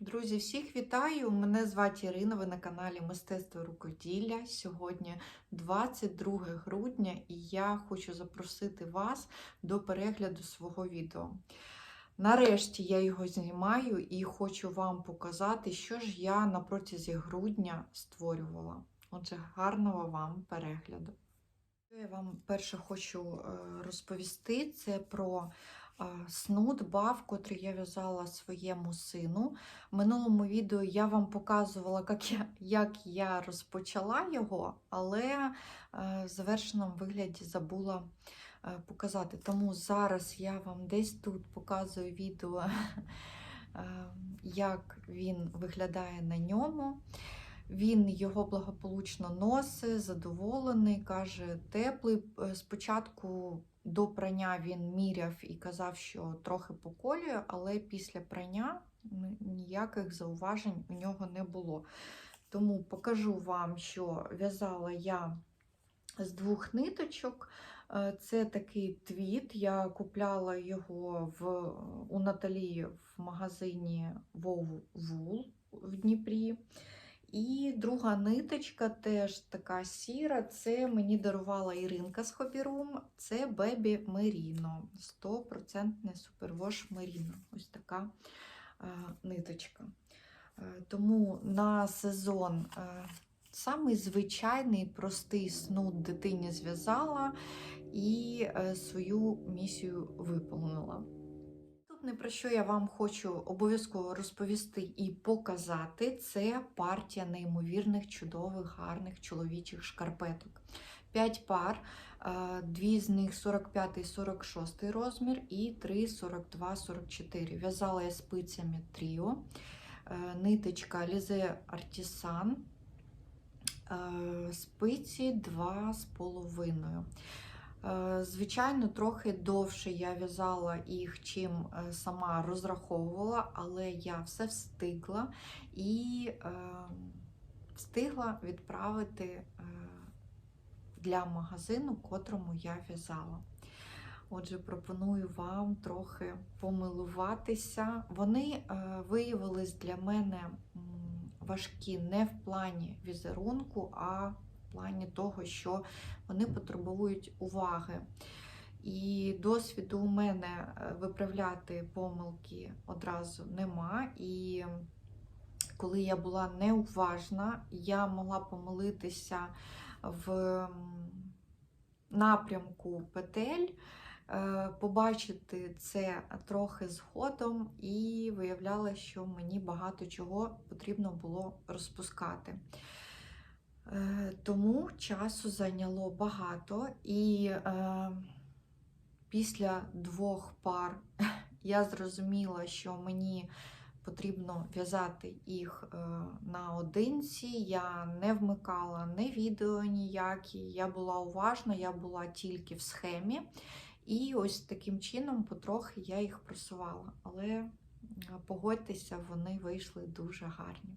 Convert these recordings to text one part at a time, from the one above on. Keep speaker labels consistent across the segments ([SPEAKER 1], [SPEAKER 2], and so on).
[SPEAKER 1] Друзі, всіх вітаю! Мене звати Ірина, ви на каналі Мистецтво рукоділля. Сьогодні 22 грудня, і я хочу запросити вас до перегляду свого відео. Нарешті я його знімаю і хочу вам показати, що ж я на протязі грудня створювала. Отже, гарного вам перегляду. Я вам перше хочу е, розповісти це про снуд бав, котрий я в'язала своєму сину. В минулому відео я вам показувала, як я, як я розпочала його, але е, в завершеному вигляді забула е, показати. Тому зараз я вам десь тут показую відео, е, як він виглядає на ньому. Він його благополучно носить, задоволений, каже, теплий. Спочатку до прання він міряв і казав, що трохи поколює, але після прання ніяких зауважень у нього не було. Тому покажу вам, що в'язала я з двох ниточок. Е, Це такий твіт. Я купляла його в, у Наталі в магазині Вов Вул в Дніпрі. І друга ниточка теж така сіра. Це мені дарувала Іринка з Хобірум. Це Бебі Меріно. 100% супервош Меріно. Ось така е, ниточка. Е, тому на сезон е, самий звичайний простий снуд дитині зв'язала і е, свою місію виповнила. Наступне, про що я вам хочу обов'язково розповісти і показати, це партія неймовірних, чудових, гарних чоловічих шкарпеток. 5 пар, е, дві з них 45-46 розмір і 3 42-44. В'язала я спицями тріо, е, ниточка Alize Artisan, е, спиці 2,5. Е, Звичайно, трохи довше я в'язала їх, чим е, сама розраховувала, але я все встигла і е, встигла відправити для магазину, котрому я в'язала. Отже, пропоную вам трохи помилуватися. Вони виявились для мене важкі не в плані візерунку, а в плані того, що вони потребують уваги. І досвіду у мене е, виправляти помилки одразу нема. І коли я була неуважна, я могла помилитися в напрямку петель, е, побачити це трохи згодом, і виявляла, що мені багато чого потрібно було розпускати. Е, Тому часу зайняло багато, і е, після двох пар я зрозуміла, що мені потрібно в'язати їх е, наодинці. Я не вмикала не відео ніякі, я була уважна, я була тільки в схемі. І ось таким чином потрохи я їх просувала. Але е, погодьтеся, вони вийшли дуже гарні.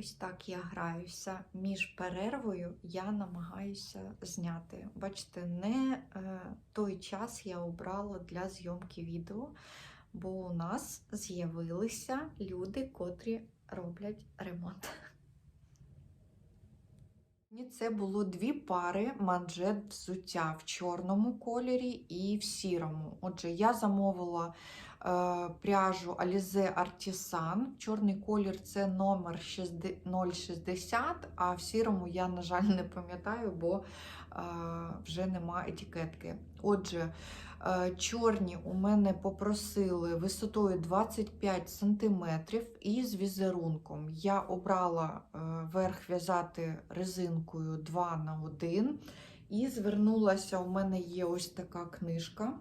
[SPEAKER 1] Ось так я граюся. Між перервою я намагаюся зняти. Бачите, не е, той час я обрала для зйомки відео, бо у нас з'явилися люди, котрі роблять ремонт. Це було дві пари манжет взуття в чорному кольорі і в сірому. Отже, я замовила пряжу Alize Artisan. Чорний колір це номер 060, а в сірому я, на жаль, не пам'ятаю, бо е, вже нема етикетки. Отже, е, чорні у мене попросили висотою 25 см і з візерунком. Я обрала е, верх в'язати резинкою 2 на 1 і звернулася, у мене є ось така книжка.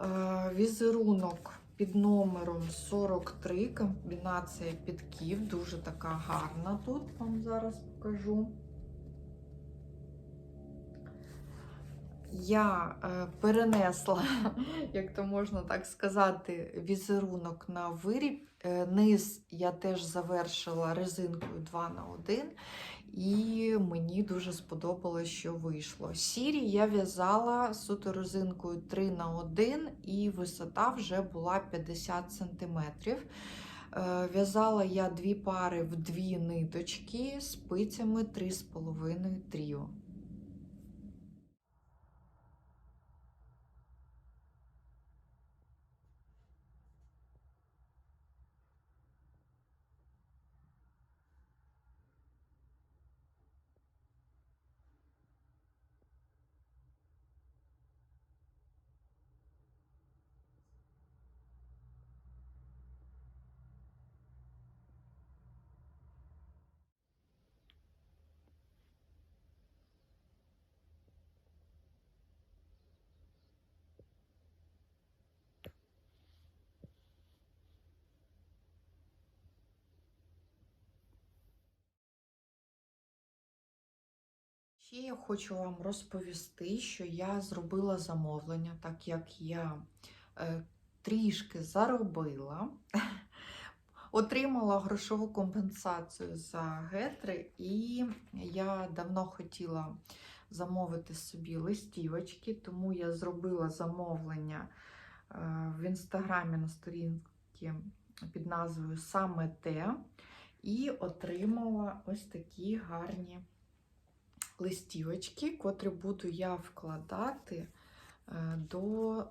[SPEAKER 1] Е, Візерунок під номером 43, комбінація підків, дуже така гарна тут, вам зараз покажу. я е, перенесла, як то можна так сказати, візерунок на виріб. Е, низ я теж завершила резинкою 2 на 1 і мені дуже сподобалось, що вийшло. Сірі я в'язала суто резинкою 3 на 1 і висота вже була 50 см. В'язала я дві пари в дві ниточки спицями 3,5 тріо. Ще я хочу вам розповісти, що я зробила замовлення, так як я е, трішки заробила, отримала грошову компенсацію за гетри, і я давно хотіла замовити собі листівочки, тому я зробила замовлення е, в інстаграмі на сторінці під назвою Саме те, і отримала ось такі гарні листівочки, котрі буду я вкладати е, до е,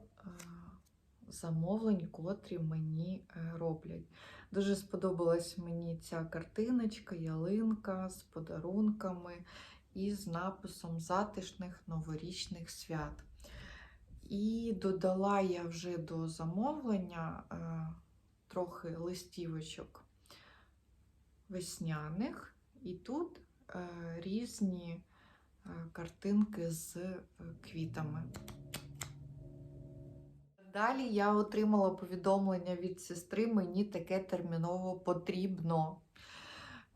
[SPEAKER 1] замовлень, котрі мені е, роблять. Дуже сподобалась мені ця картиночка, ялинка з подарунками і з написом затишних новорічних свят. І додала я вже до замовлення трохи листівочок весняних, і тут різні картинки з е, квітами. Далі я отримала повідомлення від сестри, мені таке терміново потрібно.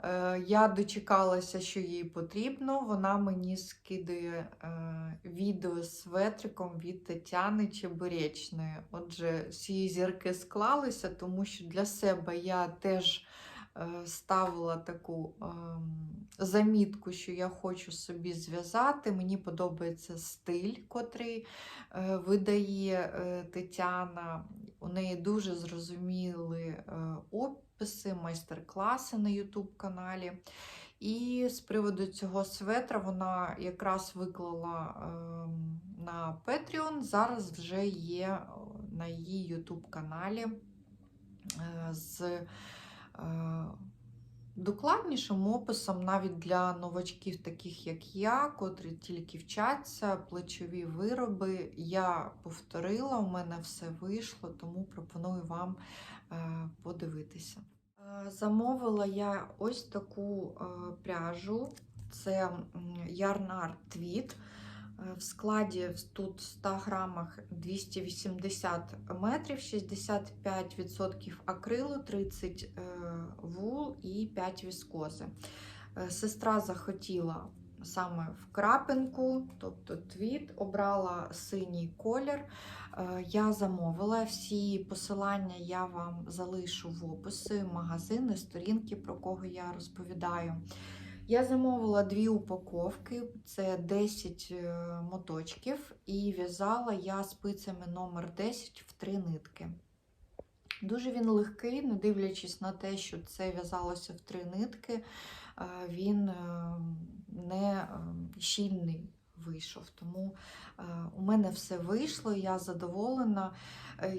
[SPEAKER 1] Е, я дочекалася, що їй потрібно. Вона мені скидає відео з ветриком від Тетяни Чебуречної. Отже, всі зірки склалися, тому що для себе я теж Е, ставила таку ем, замітку, що я хочу собі зв'язати. Мені подобається стиль, котрий е, видає е, Тетяна. У неї дуже зрозуміли описи, майстер-класи на YouTube каналі. І з приводу цього светра вона якраз виклала ем, на Patreon, зараз вже є на її YouTube каналі з Е, докладнішим описом навіть для новачків, таких як я, котрі тільки вчаться, плечові вироби. Я повторила, у мене все вийшло, тому пропоную вам е, подивитися. Е, замовила я ось таку пряжу, це Yarn Tweed. Е, в складі тут в 100 грамах 280 метрів, 65% акрилу, 30 е, вул і 5 віскози. Е, сестра захотіла саме в крапинку, тобто твіт, обрала синій колір. Я замовила всі посилання, я вам залишу в описі, магазини, сторінки, про кого я розповідаю. Я замовила дві упаковки, це 10 е, моточків, і в'язала я спицями номер 10 в три нитки. Дуже він легкий, не дивлячись на те, що це в'язалося в три нитки, е, він е, не щільний вийшов. Тому у мене все вийшло, я задоволена.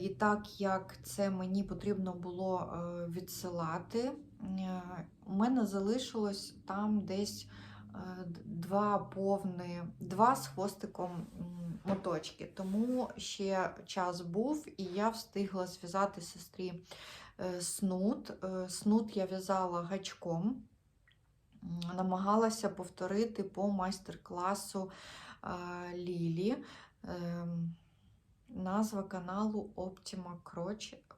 [SPEAKER 1] І так як це мені потрібно було відсилати. Е, у мене залишилось там десь е, два повні, два з хвостиком моточки. Тому ще час був, і я встигла зв'язати сестрі е, снуд. Снуд я в'язала гачком, намагалася повторити по майстер-класу Лілі. Назва каналу Optima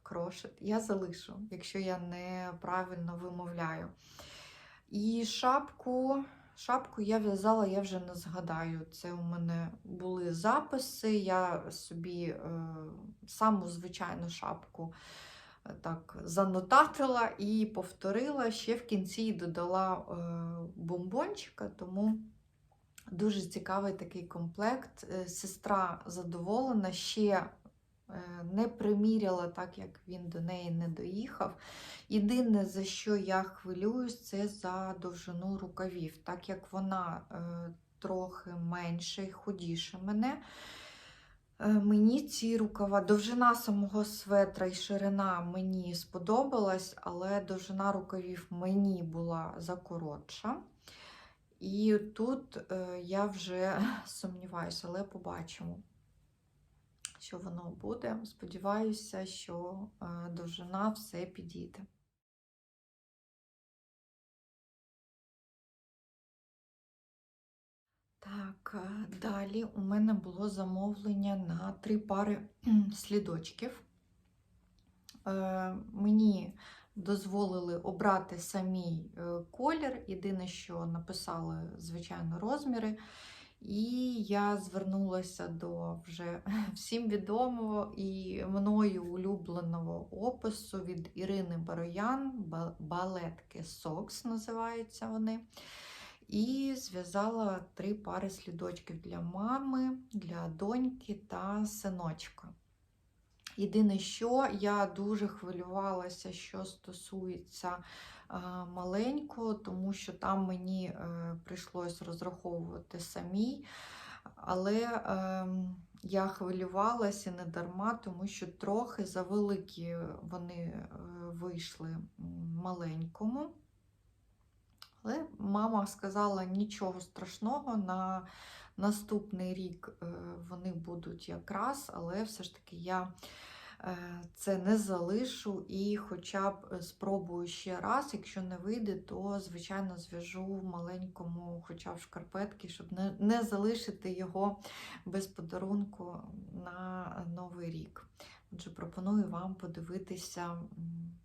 [SPEAKER 1] Crochet. Я залишу, якщо я неправильно вимовляю. І шапку шапку я в'язала, я вже не згадаю. Це у мене були записи. Я собі е, саму звичайну шапку е, так занотатила і повторила. Ще в кінці додала е, бомбончика, тому дуже цікавий такий комплект. Е, Сестра задоволена, ще е, не приміряла, так як він до неї не доїхав. Єдине, за що я хвилююсь, це за довжину рукавів, так як вона е, трохи менше і худіше мене. Мені ці рукава, довжина самого светра і ширина мені сподобалась, але довжина рукавів мені була закоротша. І тут е, я вже сумніваюся, але побачимо, що воно буде. Сподіваюся, що е, довжина все підійде. Так, е, далі у мене було замовлення на три пари слідочків. Мені дозволили обрати самій е, колір. Єдине, що написали, звичайно, розміри. І я звернулася до вже всім відомого і мною улюбленого опису від Ірини Бароян, балетки Сокс називаються вони. І зв'язала три пари слідочків для мами, для доньки та синочка. Єдине, що я дуже хвилювалася, що стосується е, маленького, тому що там мені е, прийшлось розраховувати самій. Але е, я хвилювалася не дарма, тому що трохи завеликі вони е, вийшли маленькому. Але мама сказала нічого страшного, на наступний рік е, вони будуть якраз, але все ж таки я е, це не залишу і хоча б е, спробую ще раз. Якщо не вийде, то, звичайно, зв'яжу маленькому, хоча б шкарпетки, щоб не, не залишити його без подарунку на Новий рік. Отже, пропоную вам подивитися м,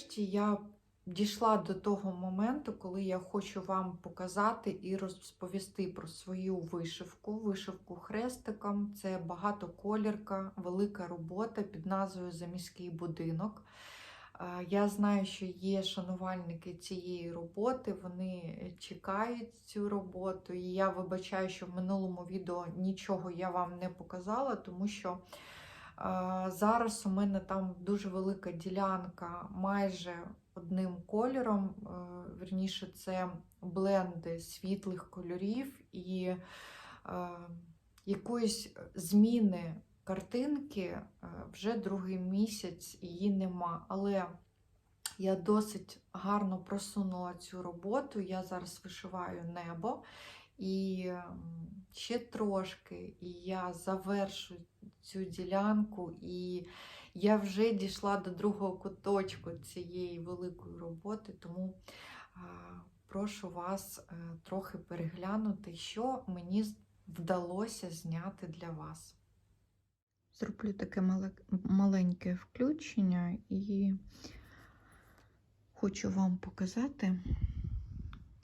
[SPEAKER 1] Нарешті я дійшла до того моменту, коли я хочу вам показати і розповісти про свою вишивку. Вишивку хрестиком. Це багатоколірка, велика робота під назвою Заміський будинок. Е, Я знаю, що є шанувальники цієї роботи, вони чекають цю роботу. І я вибачаю, що в минулому відео нічого я вам не показала, тому що Зараз у мене там дуже велика ділянка майже одним кольором. е, Вірніше, це бленди світлих кольорів і е, якоїсь зміни картинки е, вже другий місяць її нема. Але я досить гарно просунула цю роботу. Я зараз вишиваю небо. І ще трошки, і я завершу цю ділянку, і я вже дійшла до другого куточку цієї великої роботи, тому прошу вас е, трохи переглянути, що мені вдалося зняти для вас. Зроблю таке маленьке включення і хочу вам показати,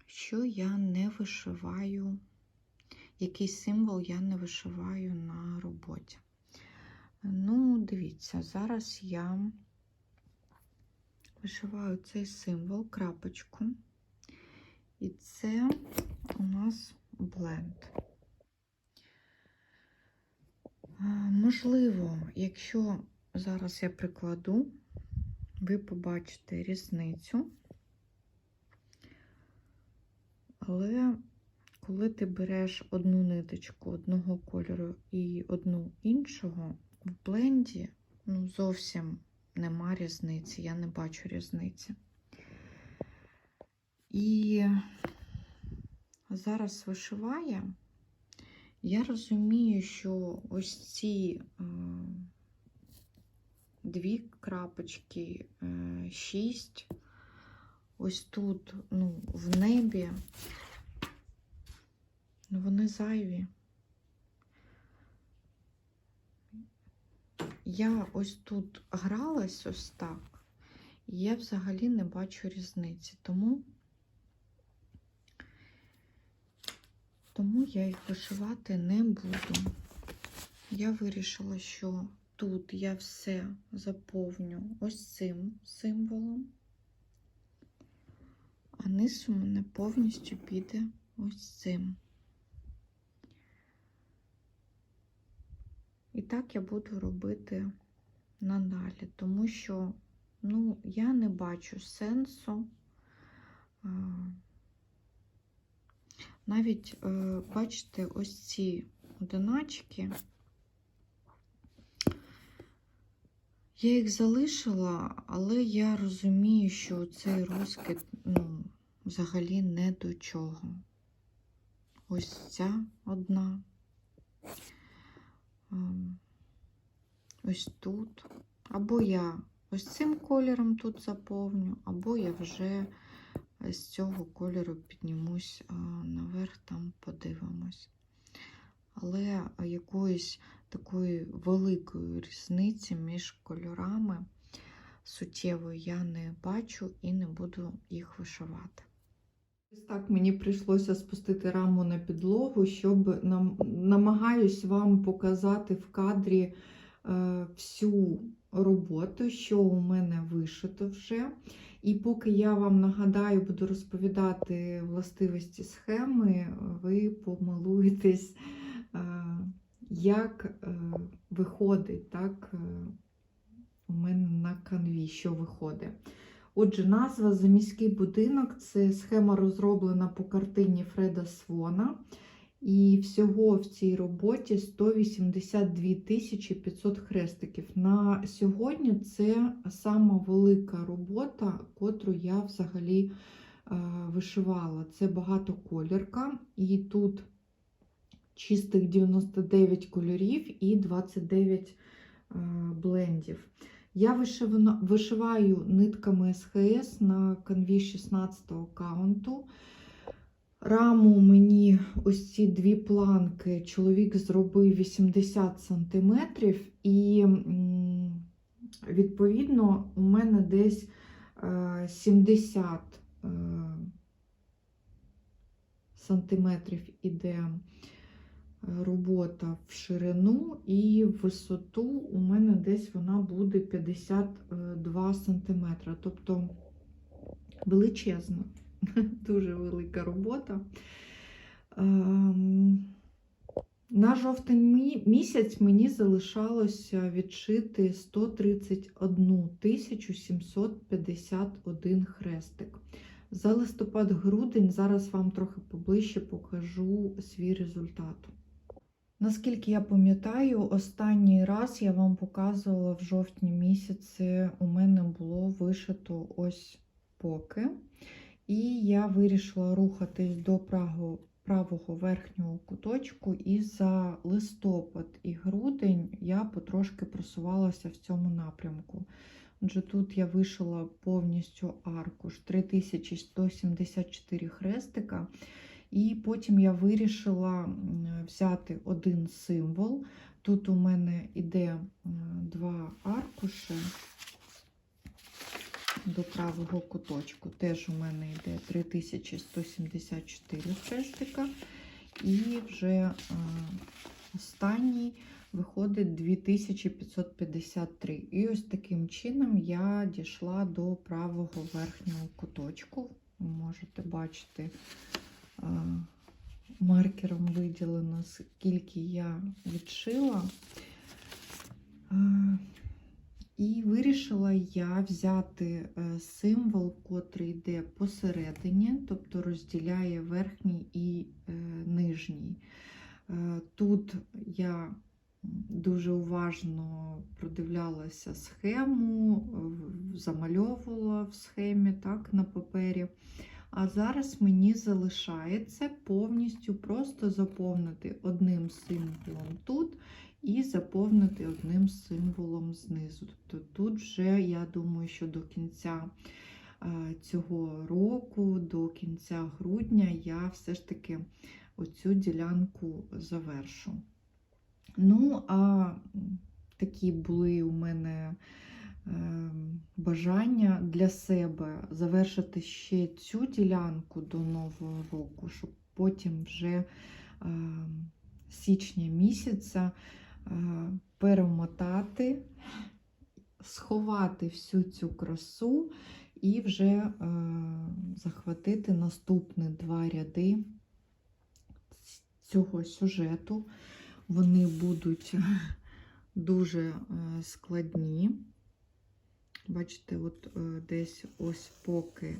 [SPEAKER 1] що я не вишиваю, який символ я не вишиваю на роботі. Ну, дивіться, зараз я вишиваю цей символ, крапочку, і це у нас бленд. Можливо, якщо зараз я прикладу, ви побачите різницю. Але коли ти береш одну ниточку одного кольору і одну іншого, в бленді ну, зовсім нема різниці, я не бачу різниці. І зараз вишиває. Я розумію, що ось ці е, дві крапочки, е, шість, ось тут, ну, в небі, ну, вони зайві. Я ось тут гралась ось так, і я взагалі не бачу різниці, тому, тому я їх вишивати не буду. Я вирішила, що тут я все заповню ось цим символом, а низ у мене повністю піде ось цим. І так я буду робити надалі, тому що ну, я не бачу сенсу. А, Навіть, е, бачите, ось ці одиначки. Я їх залишила, але я розумію, що цей розкид ну, взагалі не до чого. Ось ця одна. Ем, Ось тут. Або я ось цим кольором тут заповню, або я вже з цього кольору піднімусь наверх, там подивимось. Але якоїсь такої великої різниці між кольорами суттєвої я не бачу і не буду їх вишивати. Так мені прийшлося спустити раму на підлогу, щоб нам, намагаюсь вам показати в кадрі е, всю роботу, що у мене вишито вже. І поки я вам нагадаю, буду розповідати властивості схеми, ви помилуєтесь, е, як е, виходить так, е, у мене на канві, що виходить. Отже, назва Заміський будинок це схема розроблена по картині Фреда Свона. І всього в цій роботі 182 тисячі 500 хрестиків. На сьогодні це сама велика робота, котру я взагалі е, вишивала. Це багатоколірка, і тут чистих 99 кольорів і 29 е, блендів. Я вишиваю нитками СХС на канві 16 каунту. Раму мені ось ці дві планки чоловік зробив 80 см, і, відповідно, у мене десь е, 70 е, сантиметрів іде робота в ширину, і в висоту у мене десь вона буде 52 см. Тобто величезна, дуже велика робота. Ем, На жовтень місяць мені залишалося відшити 131 751 хрестик. За листопад-грудень зараз вам трохи поближче покажу свій результат. Наскільки я пам'ятаю, останній раз я вам показувала в жовтні місяці, у мене було вишито ось поки. І я вирішила рухатись до правого, правого верхнього куточку, і за листопад і грудень я потрошки просувалася в цьому напрямку. Отже, тут я вишила повністю аркуш 3174 хрестика. І потім я вирішила взяти один символ. Тут у мене йде два аркуші до правого куточку. Теж у мене йде 3174 хрестика. І вже е, останній виходить 2553. І ось таким чином я дійшла до правого верхнього куточку. Можете бачити е, маркером виділено, скільки я відшила. І вирішила я взяти е, символ, котрий йде посередині, тобто розділяє верхній і е, нижній. Е, Тут я дуже уважно продивлялася схему, замальовувала в схемі так, на папері. А зараз мені залишається повністю просто заповнити одним символом тут і заповнити одним символом знизу. Тобто тут вже, я думаю, що до кінця е, цього року, до кінця грудня, я все ж таки оцю ділянку завершу. Ну, а такі були у мене бажання для себе завершити ще цю ділянку до Нового року, щоб потім вже е, січня місяця е, перемотати, сховати всю цю красу і вже е, захватити наступні два ряди цього сюжету. Вони будуть дуже е, складні. Бачите, от е, десь ось поки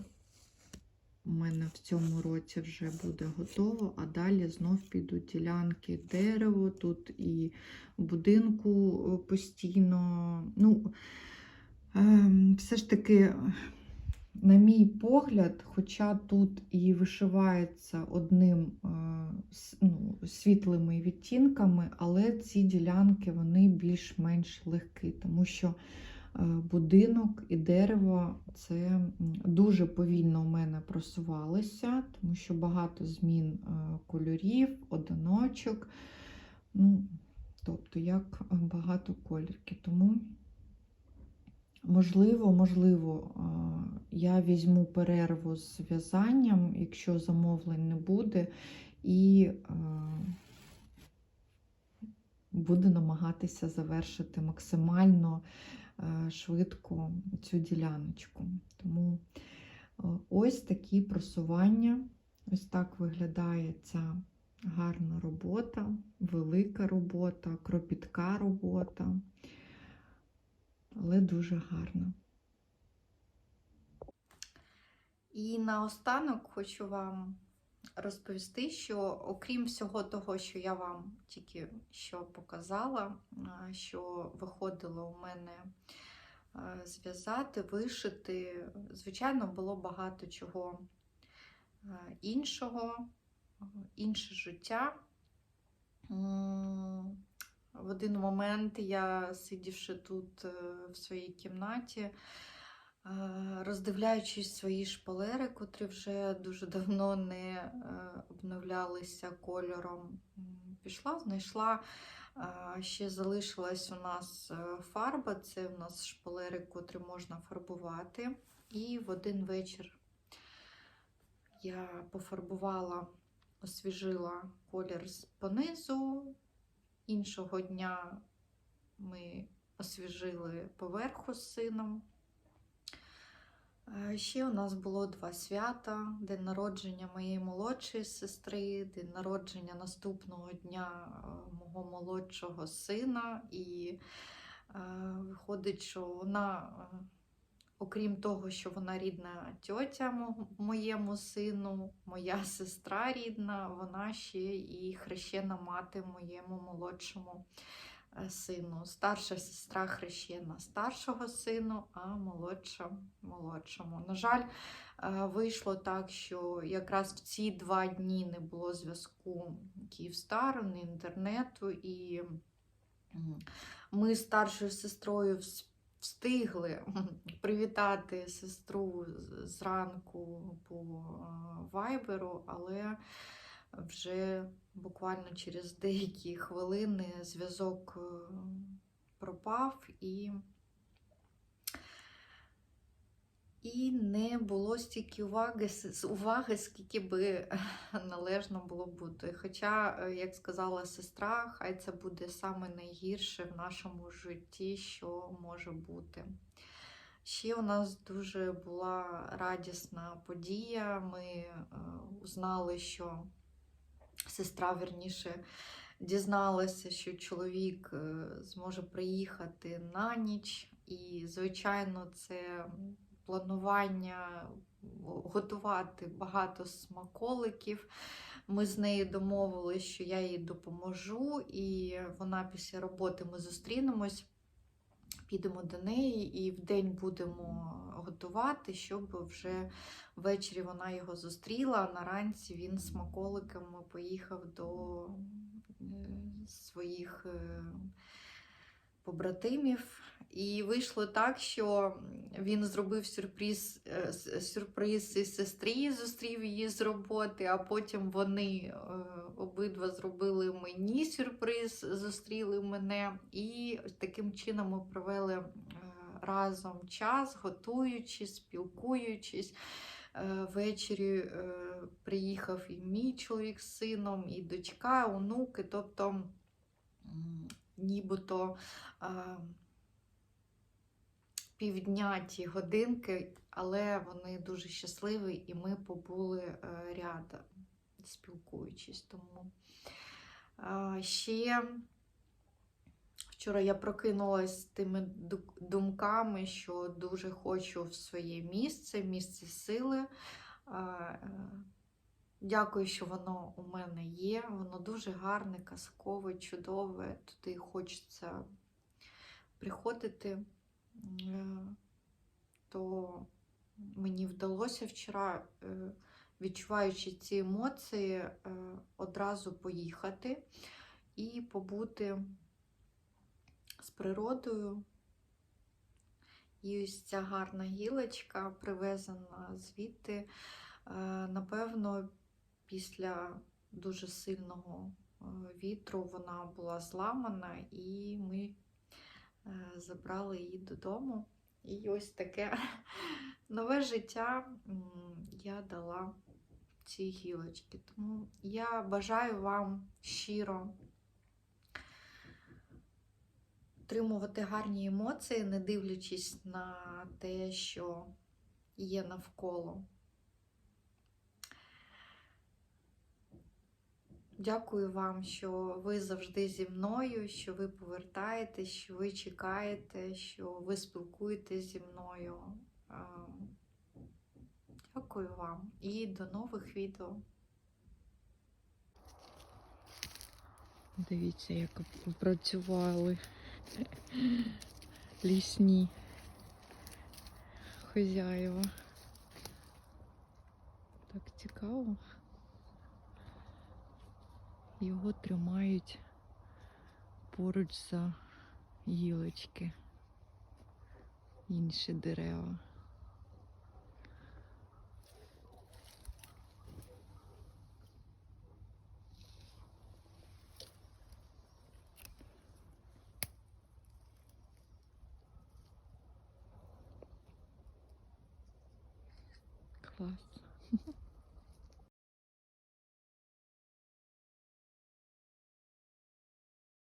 [SPEAKER 1] у мене в цьому році вже буде готово, а далі знов підуть ділянки дерево, тут і будинку е, постійно. Ну, ем, все ж таки, на мій погляд, хоча тут і вишивається одним е, ну, світлими відтінками, але ці ділянки вони більш-менш легкі, тому що будинок і дерево це дуже повільно у мене просувалися, тому що багато змін е, кольорів, одиночок. Ну, тобто, як багато кольорів. Тому Можливо, можливо, я візьму перерву з в'язанням, якщо замовлень не буде, і буду намагатися завершити максимально швидко цю діляночку. Тому ось такі просування. Ось так виглядає ця гарна робота, велика робота, кропітка робота але дуже гарно. І наостанок хочу вам розповісти, що окрім всього того, що я вам тільки що показала, що виходило у мене зв'язати, вишити, звичайно, було багато чого іншого, інше життя. В один момент я, сидівши тут е, в своїй кімнаті, роздивляючись свої шпалери, котрі вже дуже давно не е, обновлялися кольором, пішла, знайшла. е, Ще залишилась у нас е, фарба, це у нас шпалери, котрі можна фарбувати. І в один вечір я пофарбувала, освіжила колір понизу, Іншого дня ми освіжили поверху з сином. Е, Ще у нас було два свята: день народження моєї молодшої сестри, день народження наступного дня е, мого молодшого сина. І е, виходить, що вона, окрім того, що вона рідна тьотя моєму сину, моя сестра рідна, вона ще і хрещена мати моєму молодшому сину. Старша сестра хрещена старшого сину, а молодша молодшому. На жаль, е, вийшло так, що якраз в ці два дні не було зв'язку Київстару, ні інтернету, і ми з старшою сестрою встигли привітати сестру зранку по е, вайберу, але вже буквально через деякі хвилини зв'язок е, пропав і. І не було стільки уваги, уваги, скільки би належно було бути. Хоча, е, як сказала сестра, хай це буде саме найгірше в нашому житті, що може бути. Ще у нас дуже була радісна подія. Ми е, узнали, що сестра верніше дізналася, що чоловік е, зможе приїхати на ніч. І, звичайно, це планування готувати багато смаколиків. Ми з нею домовились, що я їй допоможу, і вона після роботи ми зустрінемось. Підемо до неї і вдень будемо готувати, щоб вже ввечері вона його зустріла. А наранці він смаколиками поїхав до е, своїх е, побратимів. І вийшло так, що він зробив сюрприз, е, сюрприз і сестрі, зустрів її з роботи, а потім вони е, обидва зробили мені сюрприз, зустріли мене. І таким чином ми провели е, разом час, готуючись, спілкуючись. Ввечері приїхав і мій чоловік з сином, і дочка, онуки, тобто нібито півдня ті годинки, але вони дуже щасливі, і ми побули е, рядом, спілкуючись. Тому е, ще вчора я прокинулась з тими думками, що дуже хочу в своє місце, місце сили. Е, Дякую, що воно у мене є. Воно дуже гарне, казкове, чудове. Туди хочеться приходити. Е, То мені вдалося вчора, е, відчуваючи ці емоції, е, одразу поїхати і побути з природою. І ось ця гарна гілочка, привезена звідти, напевно, після дуже сильного вітру вона була зламана, і ми забрали її додому. І ось таке нове життя я дала цій гілочці. Тому я бажаю вам щиро отримувати гарні емоції, не дивлячись на те, що є навколо. Дякую вам, що ви завжди зі мною, що ви повертаєтесь, що ви чекаєте, що ви спілкуєтесь зі мною. Дякую вам і до нових відео.
[SPEAKER 2] Дивіться, як попрацювали лісні хазяїва. Так цікаво. Його тримають поруч за гілочки, інші дерева. Клас.